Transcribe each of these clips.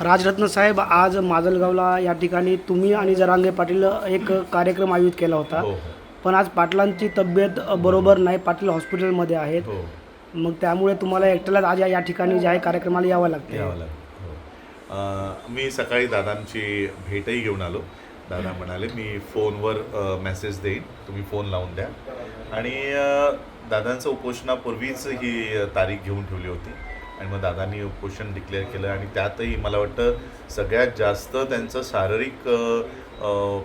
राजरत्न साहेब आज माजलगावला या ठिकाणी तुम्ही आणि जरांगे पाटील एक कार्यक्रम आयोजित केला होता. हो पण आज पाटलांची तब्येत बरोबर नाही. पाटील हॉस्पिटलमध्ये आहेत. हो. मग त्यामुळे तुम्हाला एकट्यालाच आज या- ठिकाणी जे आहे कार्यक्रमाला यावं लागते यावं हो. अं, मी सकाळी दादांची भेटही घेऊन आलो. दादा म्हणाले मी फोनवर मेसेज देईन. तुम्ही फोन लावून द्या. आणि दादांचं उपोषणापूर्वीच ही तारीख घेऊन ठेवली होती. आणि मग दादांनी उपोषण डिक्लेअर केलं आणि त्यातही मला वाटतं सगळ्यात जास्त त्यांचं शारीरिक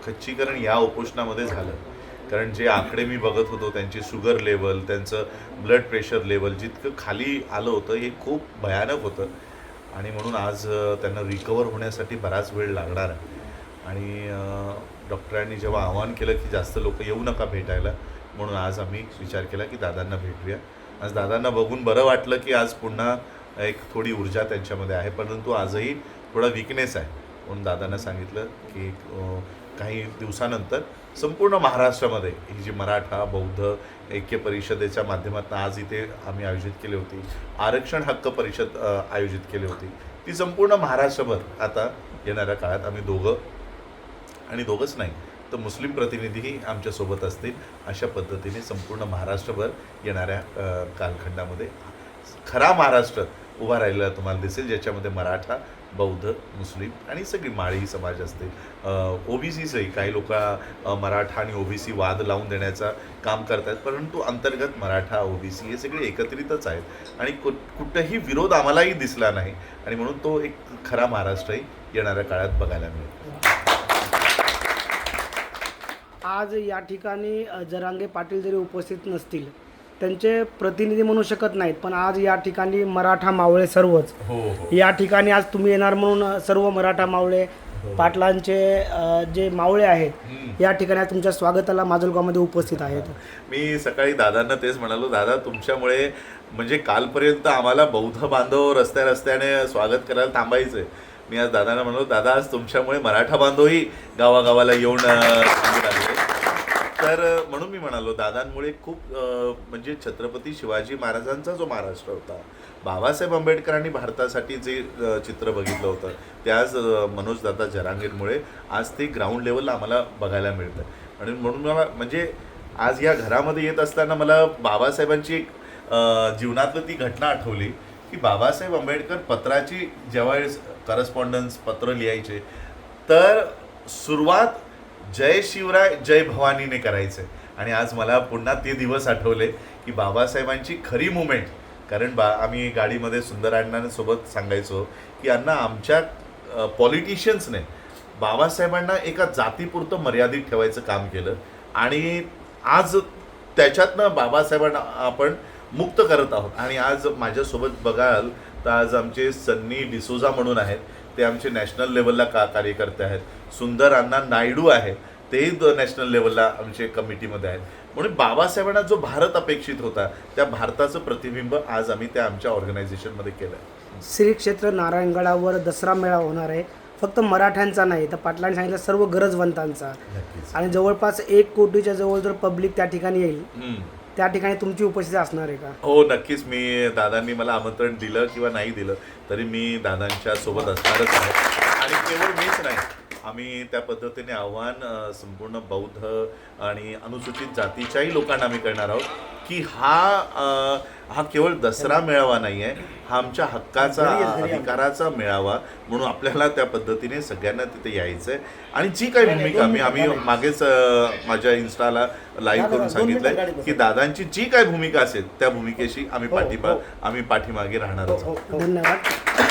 खच्चीकरण या उपोषणामध्ये झालं. कारण जे आकडे मी बघत होतो त्यांची शुगर लेवल त्यांचं ब्लड प्रेशर लेवल जितकं खाली आलं होतं हे खूप भयानक होतं. आणि म्हणून आज त्यांना रिकवर होण्यासाठी बराच वेळ लागणार आहे. आणि डॉक्टरांनी जेव्हा आवाहन केलं की जास्त लोक येऊ नका भेटायला म्हणून आज आम्ही विचार केला की दादांना भेटूया. आज दादांना बघून बरं वाटलं की आज पुन्हा एक थोडी ऊर्जा त्यांच्यामध्ये आहे परंतु आजही थोडा विकनेस आहे. म्हणून दादांना सांगितलं की काही दिवसानंतर संपूर्ण महाराष्ट्रामध्ये ही जी मराठा बौद्ध ऐक्य परिषदेच्या माध्यमातून आज इथे आम्ही आयोजित केली होती. आरक्षण हक्क परिषद आयोजित केली होती. ती संपूर्ण महाराष्ट्रभर आता येणाऱ्या काळात आम्ही दोघं आणि दोघंच नाही तर मुस्लिम प्रतिनिधीही आमच्यासोबत असतील अशा पद्धतीने संपूर्ण महाराष्ट्रभर येणाऱ्या कालखंडामध्ये. खरा महाराष्ट्र उभा राहिलेला तुम्हाला दिसेल ज्याच्यामध्ये मराठा बौद्ध मुस्लिम आणि सगळी माळी समाज असतील ओबीसीचंही काही लोक मराठा आणि ओबीसी वाद लावून देण्याचा काम करतात परंतु अंतर्गत मराठा ओबीसी हे सगळे एकत्रितच आहेत आणि कु कुठंही विरोध आम्हालाही दिसला नाही आणि म्हणून तो एक खरा महाराष्ट्रही येणाऱ्या काळात बघायला मिळेल. आज या ठिकाणी जरांगे पाटील जरी उपस्थित नसतील त्यांचे प्रतिनिधी म्हणू शकत नाहीत पण आज या ठिकाणी मराठा मावळे सर्वच. हो हो. या ठिकाणी आज तुम्ही येणार म्हणून सर्व मराठा मावळे पाटलांचे अ, जे मावळे आहेत. या ठिकाणी आज तुमच्या स्वागताला माजलगावमध्ये उपस्थित आहेत. मी सकाळी दादांना तेच म्हणालो दादा तुमच्यामुळे म्हणजे कालपर्यंत आम्हाला बौद्ध बांधव रस्त्या रस्त्याने स्वागत करायला थांबायचंय मी आज दादांना म्हणलो दादा आज तुमच्यामुळे मराठा बांधवही गावागावाला येऊन अं, थांबून आले तर म्हणून मी म्हणालो दादांमुळे खूप म्हणजे छत्रपती शिवाजी महाराजांचा जो महाराष्ट्र होता बाबासाहेब आंबेडकरांनी भारतासाठी जे चित्र बघितलं होतं ते आज जरांगीरमुळे आज ते ग्राउंड लेवलला आम्हाला बघायला मिळतं आणि म्हणून मला म्हणजे आज या घरामध्ये येत असताना मला बाबासाहेबांची एक जीवनातलं ती घटना आठवली की बाबासाहेब आंबेडकर पत्राची जेव्हा करस्पॉन्डन्स पत्र लिहायचे तर सुरुवात जय शिवराय जय भवानीने करायचे. आणि आज मला पुन्हा ते दिवस आठवले की बाबासाहेबांची खरी मुमेंट. कारण बा आम्ही गाडीमध्ये सुंदर अण्णांसोबत सांगायचो की अण्णा आमच्या पॉलिटिशियन्सने बाबासाहेबांना एका जातीपुरतं मर्यादित ठेवायचं काम केलं. आणि आज त्याच्यातनं बाबासाहेबांना आपण मुक्त करत आहोत. आणि आज माझ्यासोबत बघाल तर आज आमचे सन्नी डिसोजा म्हणून आहेत. ते आमचे नॅशनल लेवलला का कार्यकर्ते आहेत. सुंदर अण्णा नायडू आहेत तेही द- नॅशनल लेवलला आमचे कमिटीमध्ये आहेत. म्हणून बाबासाहेबांना जो भारत अपेक्षित होता त्या भारताचं प्रतिबिंब आज आम्ही त्या आमच्या ऑर्गनायझेशनमध्ये केलं आहे श्री क्षेत्र नारायणगडावर दसरा मेळा होणार आहे. फक्त मराठ्यांचा नाही तर पाटलांनी सांगितलं सर्व गरजवंतांचा. आणि जवळपास एक कोटीच्या जवळ जर पब्लिक त्या ठिकाणी येईल. त्या ठिकाणी तुमची उपस्थिती असणार आहे का? हो नक्कीच. मी दादांनी मला आमंत्रण दिलं किंवा नाही दिलं तरी मी दादांच्या सोबत असणारच आहे. आणि केवळ मीच नाही आम्ही त्या पद्धतीने आव्हान संपूर्ण बौद्ध आणि अनुसूचित जातीच्याही लोकांना आम्ही करणार आहोत की हा हा केवळ दसरा मेळावा नाही आहे हा आमच्या हक्काचा अधिकाराचा मेळावा म्हणून आपल्याला त्या पद्धतीने सगळ्यांना तिथे यायचं आहे आणि जी काही भूमिका मी आम्ही मागेच माझ्या इन्स्टाला लाईव्ह करून सांगितलंय की दादांची जी काही भूमिका असेल त्या भूमिकेशी आम्ही पाठिंबा आम्ही पाठीमागे राहणारच आहोत. धन्यवाद.